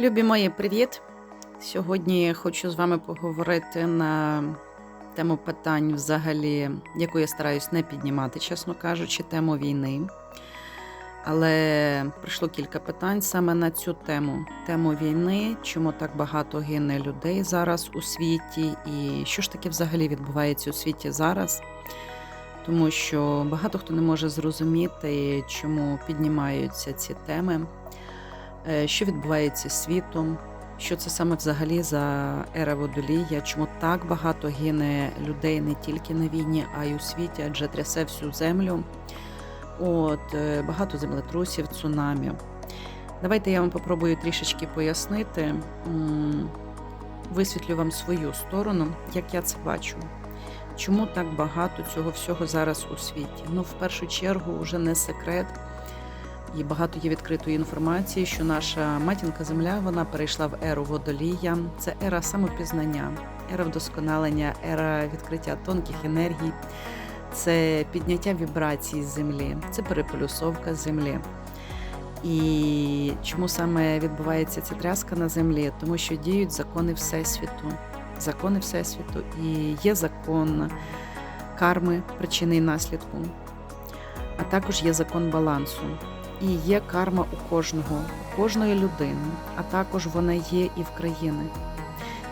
Любі мої, привіт! Сьогодні хочу з вами поговорити на тему питань, взагалі, яку я стараюсь не піднімати, чесно кажучи, тему війни. Але прийшло кілька питань саме на цю тему: тему війни, чому так багато гине людей зараз у світі, і що ж таке взагалі відбувається у світі зараз. Тому що багато хто не може зрозуміти, чому піднімаються ці теми. Е, що відбувається з світом, що це саме взагалі за ера водолія, чому так багато гине людей не тільки на війні, а й у світі, адже трясе всю землю. От, е, Багато землетрусів, цунамі. Давайте я вам попробую трішечки пояснити, висвітлю вам свою сторону, як я це бачу. Чому так багато цього всього зараз у світі? Ну, в першу чергу, вже не секрет. І багато є відкритої інформації, що наша матінка Земля вона перейшла в еру водолія. Це ера самопізнання, ера вдосконалення, ера відкриття тонких енергій, це підняття вібрацій землі, це переполюсовка землі. І чому саме відбувається ця тряска на землі? Тому що діють закони Всесвіту, закони Всесвіту, і є закон карми, причини і наслідку, а також є закон балансу. І є карма у кожного, у кожної людини, а також вона є і в країни.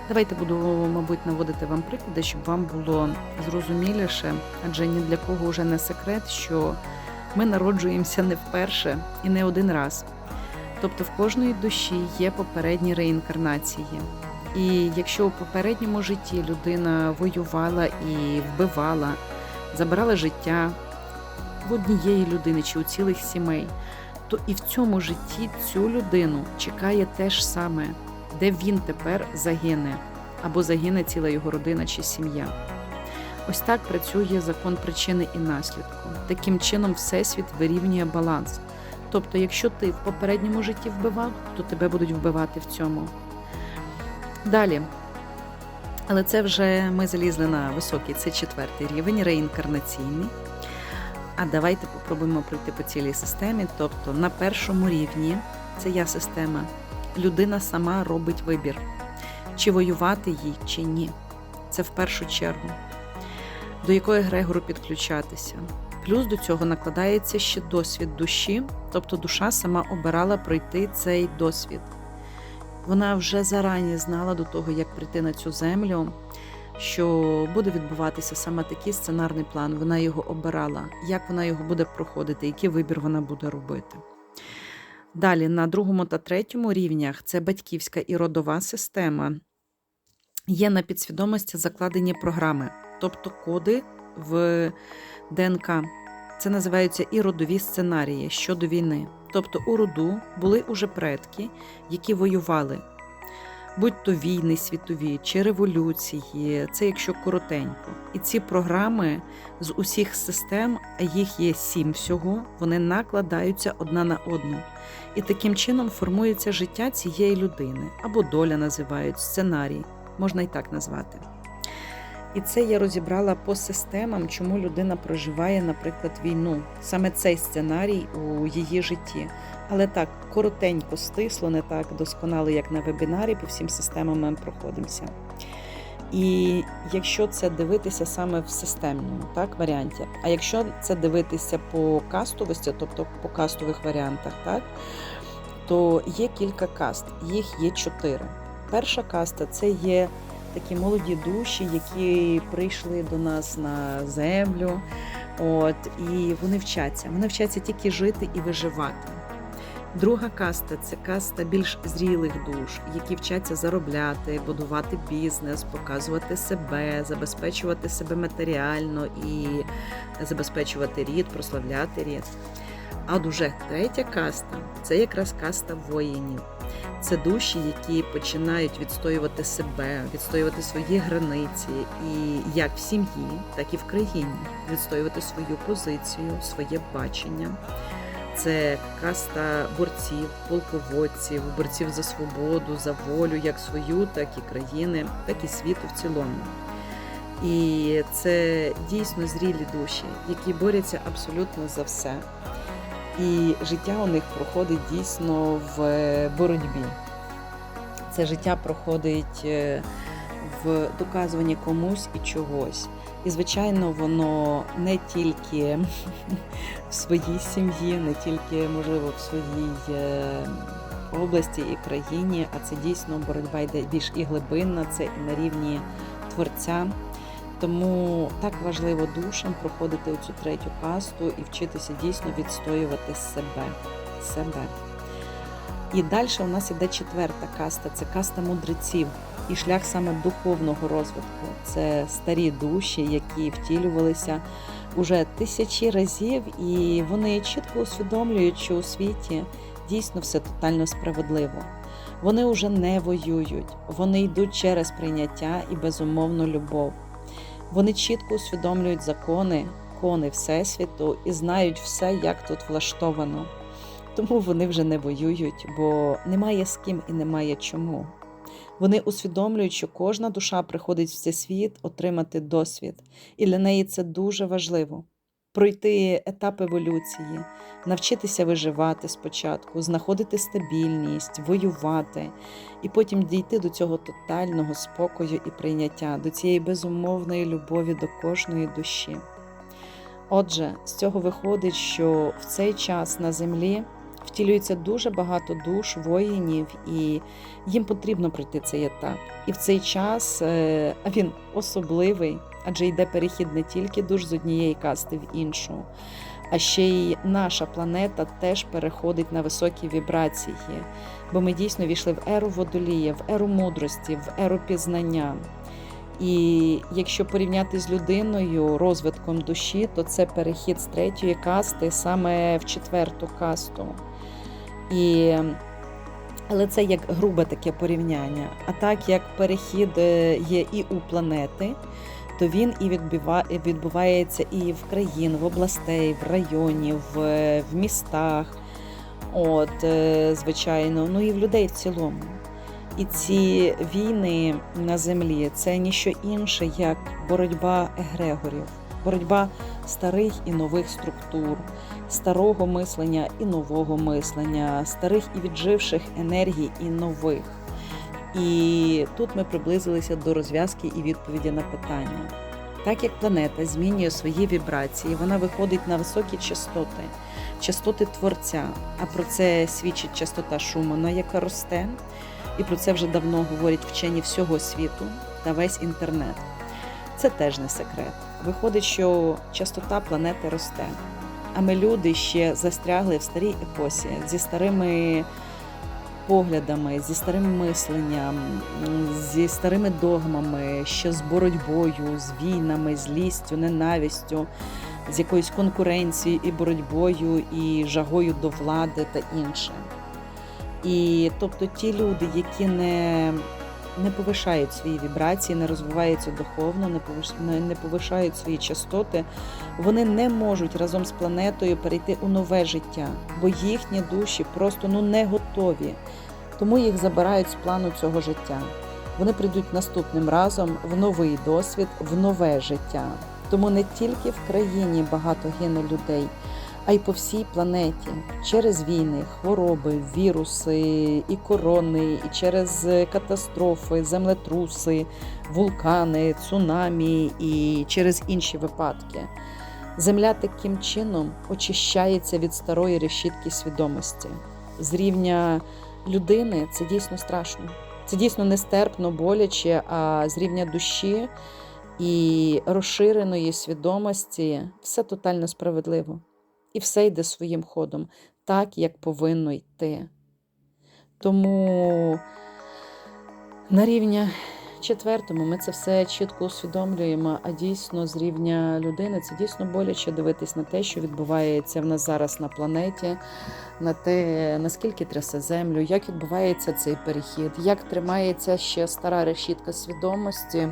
Давайте буду, мабуть, наводити вам приклади, щоб вам було зрозуміліше, адже ні для кого вже не секрет, що ми народжуємося не вперше і не один раз. Тобто в кожної душі є попередні реінкарнації. І якщо у попередньому житті людина воювала і вбивала, забирала життя в однієї людини чи у цілих сімей, то і в цьому житті цю людину чекає те ж саме, де він тепер загине, або загине ціла його родина чи сім'я. Ось так працює закон причини і наслідку. Таким чином, Всесвіт вирівнює баланс. Тобто, якщо ти в попередньому житті вбивав, то тебе будуть вбивати в цьому. Далі. Але це вже ми залізли на високий, це четвертий рівень, реінкарнаційний. А давайте попробуємо пройти по цілій системі. Тобто на першому рівні це я система. Людина сама робить вибір, чи воювати їй, чи ні. Це в першу чергу, до якої Грегору підключатися. Плюс до цього накладається ще досвід душі, тобто душа сама обирала пройти цей досвід. Вона вже зарані знала до того, як прийти на цю землю, що буде відбуватися саме такий сценарний план. Вона його обирала, як вона його буде проходити, який вибір вона буде робити. Далі, на другому та третьому рівнях це батьківська і родова система. Є на підсвідомості закладені програми, тобто коди в ДНК. Це називаються і родові сценарії щодо війни. Тобто у роду були уже предки, які воювали будь то війни світові чи революції, це якщо коротенько. І ці програми з усіх систем, а їх є сім всього, вони накладаються одна на одну. І таким чином формується життя цієї людини або доля називають сценарій, можна і так назвати. І це я розібрала по системам, чому людина проживає, наприклад, війну. Саме цей сценарій у її житті. Але так коротенько, стисло, не так досконало, як на вебінарі, по всім системам ми проходимося. І якщо це дивитися саме в системному так, варіанті, а якщо це дивитися по кастовості, тобто по кастових варіантах, так, то є кілька каст, їх є чотири. Перша каста це є такі молоді душі, які прийшли до нас на землю. От, І вони вчаться. Вони вчаться тільки жити і виживати. Друга каста це каста більш зрілих душ, які вчаться заробляти, будувати бізнес, показувати себе, забезпечувати себе матеріально і забезпечувати рід, прославляти рід. А дуже третя каста це якраз каста воїнів. Це душі, які починають відстоювати себе, відстоювати свої границі, і як в сім'ї, так і в країні, відстоювати свою позицію, своє бачення. Це каста борців, полководців, борців за свободу, за волю, як свою, так і країни, так і світу в цілому. І це дійсно зрілі душі, які борються абсолютно за все. І життя у них проходить дійсно в боротьбі. Це життя проходить е, в доказуванні комусь і чогось. І, звичайно, воно не тільки в своїй сім'ї, не тільки, можливо, в своїй е, області і країні, а це дійсно боротьба йде більш і глибинна, це і на рівні творця. Тому так важливо душам проходити цю третю касту і вчитися дійсно відстоювати себе. себе. І далі у нас іде четверта каста це каста мудреців і шлях саме духовного розвитку. Це старі душі, які втілювалися уже тисячі разів, і вони чітко усвідомлюють, що у світі дійсно все тотально справедливо. Вони вже не воюють, вони йдуть через прийняття і безумовну любов. Вони чітко усвідомлюють закони, кони Всесвіту і знають все, як тут влаштовано. Тому вони вже не воюють, бо немає з ким і немає чому. Вони усвідомлюють, що кожна душа приходить в цей світ отримати досвід, і для неї це дуже важливо. Пройти етап еволюції, навчитися виживати спочатку, знаходити стабільність, воювати, і потім дійти до цього тотального спокою і прийняття, до цієї безумовної любові до кожної душі. Отже, з цього виходить, що в цей час на землі втілюється дуже багато душ, воїнів, і їм потрібно пройти цей етап. І в цей час е, він особливий, адже йде перехід не тільки душ з однієї касти в іншу, а ще й наша планета теж переходить на високі вібрації, бо ми дійсно війшли в еру водолія, в еру мудрості, в еру пізнання. І якщо порівняти з людиною розвитком душі, то це перехід з третьої касти саме в четверту касту. І... Але це як грубе таке порівняння. А так як перехід е, є і у планети, то він і відбувається і в країн, в областей, в районі, в, в містах, от, е, звичайно, ну і в людей в цілому. І ці війни на землі це ніщо інше, як боротьба егрегорів, боротьба старих і нових структур, старого мислення і нового мислення, старих і відживших енергій і нових. І тут ми приблизилися до розв'язки і відповіді на питання. Так як планета змінює свої вібрації, вона виходить на високі частоти, частоти творця. А про це свідчить частота Шумана, яка росте. І про це вже давно говорять вчені всього світу та весь інтернет. Це теж не секрет. Виходить, що частота планети росте. А ми люди ще застрягли в старій епосі зі старими поглядами, зі старим мисленням, зі старими догмами, ще з боротьбою, з війнами, з лістю, ненавистю, з якоюсь конкуренцією і боротьбою, і жагою до влади та інше. І тобто ті люди, які не не повишають свої вібрації, не розвиваються духовно, не повиш... не повишають свої частоти, вони не можуть разом з планетою перейти у нове життя, бо їхні душі просто ну не готові. Тому їх забирають з плану цього життя. Вони прийдуть наступним разом в новий досвід, в нове життя. Тому не тільки в країні багато гине людей а й по всій планеті через війни, хвороби, віруси, і корони, і через катастрофи, землетруси, вулкани, цунамі і через інші випадки. Земля таким чином очищається від старої решітки свідомості. З рівня людини це дійсно страшно. Це дійсно нестерпно, боляче, а з рівня душі і розширеної свідомості все тотально справедливо і все йде своїм ходом, так, як повинно йти. Тому на рівня четвертому ми це все чітко усвідомлюємо, а дійсно з рівня людини це дійсно боляче дивитись на те, що відбувається в нас зараз на планеті, на те, наскільки трясе землю, як відбувається цей перехід, як тримається ще стара решітка свідомості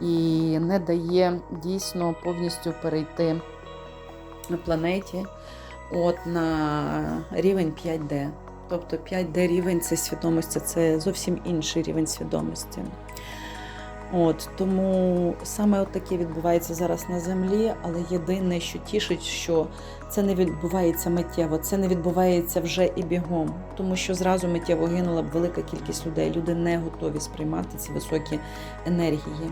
і не дає дійсно повністю перейти на планеті от на рівень 5D. Тобто 5D рівень це свідомості, це зовсім інший рівень свідомості. От тому саме от таке відбувається зараз на землі, але єдине, що тішить, що це не відбувається миттєво, це не відбувається вже і бігом, тому що зразу миттєво гинула б велика кількість людей. Люди не готові сприймати ці високі енергії.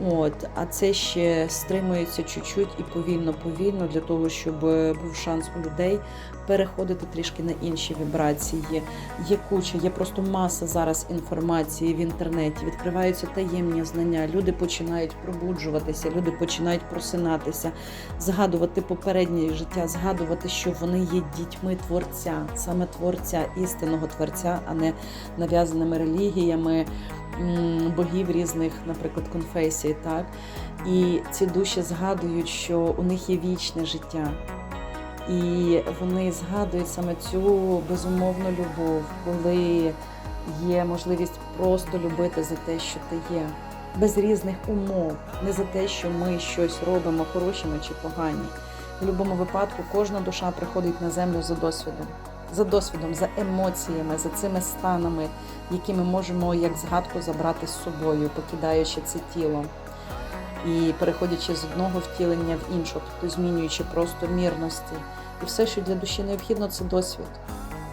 От, а це ще стримується чуть-чуть і повільно-повільно для того, щоб е, був шанс у людей переходити трішки на інші вібрації. Є куча, є просто маса зараз інформації в інтернеті. Відкриваються таємні знання. Люди починають пробуджуватися, люди починають просинатися, згадувати попереднє життя, згадувати, що вони є дітьми творця, саме творця, істинного творця, а не нав'язаними релігіями богів різних, наприклад, конфесій. Так і ці душі згадують, що у них є вічне життя. І вони згадують саме цю безумовну любов, коли є можливість просто любити за те, що ти є, без різних умов, не за те, що ми щось робимо хорошими чи погані. В будь-якому випадку кожна душа приходить на землю за досвідом, за досвідом, за емоціями, за цими станами, які ми можемо як згадку забрати з собою, покидаючи це тіло і переходячи з одного втілення в інше, тобто змінюючи просто мірності. І все, що для душі необхідно, це досвід.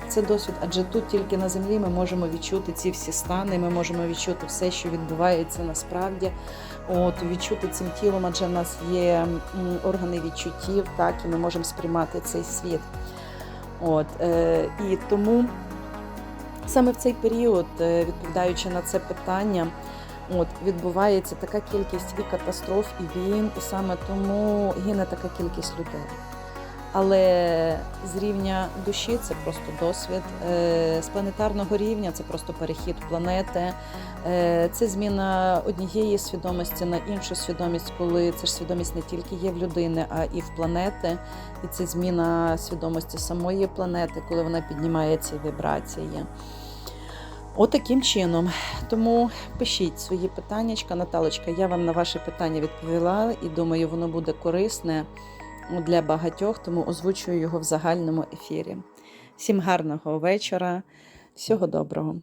Це досвід, адже тут тільки на землі ми можемо відчути ці всі стани, ми можемо відчути все, що відбувається насправді. От відчути цим тілом, адже в нас є органи відчуттів, так і ми можемо сприймати цей світ. От е, і тому саме в цей період, е, відповідаючи на це питання, От відбувається така кількість і катастроф, і війн, і саме тому гине така кількість людей. Але з рівня душі це просто досвід, е, з планетарного рівня це просто перехід планети, е, це зміна однієї свідомості на іншу свідомість, коли це ж свідомість не тільки є в людини, а і в планети. І це зміна свідомості самої планети, коли вона піднімає ці вібрації. Отаким чином. Тому пишіть свої питаннячка, Наталочка. Я вам на ваше питання відповіла і думаю, воно буде корисне для багатьох, тому озвучую його в загальному ефірі. Всім гарного вечора, всього доброго.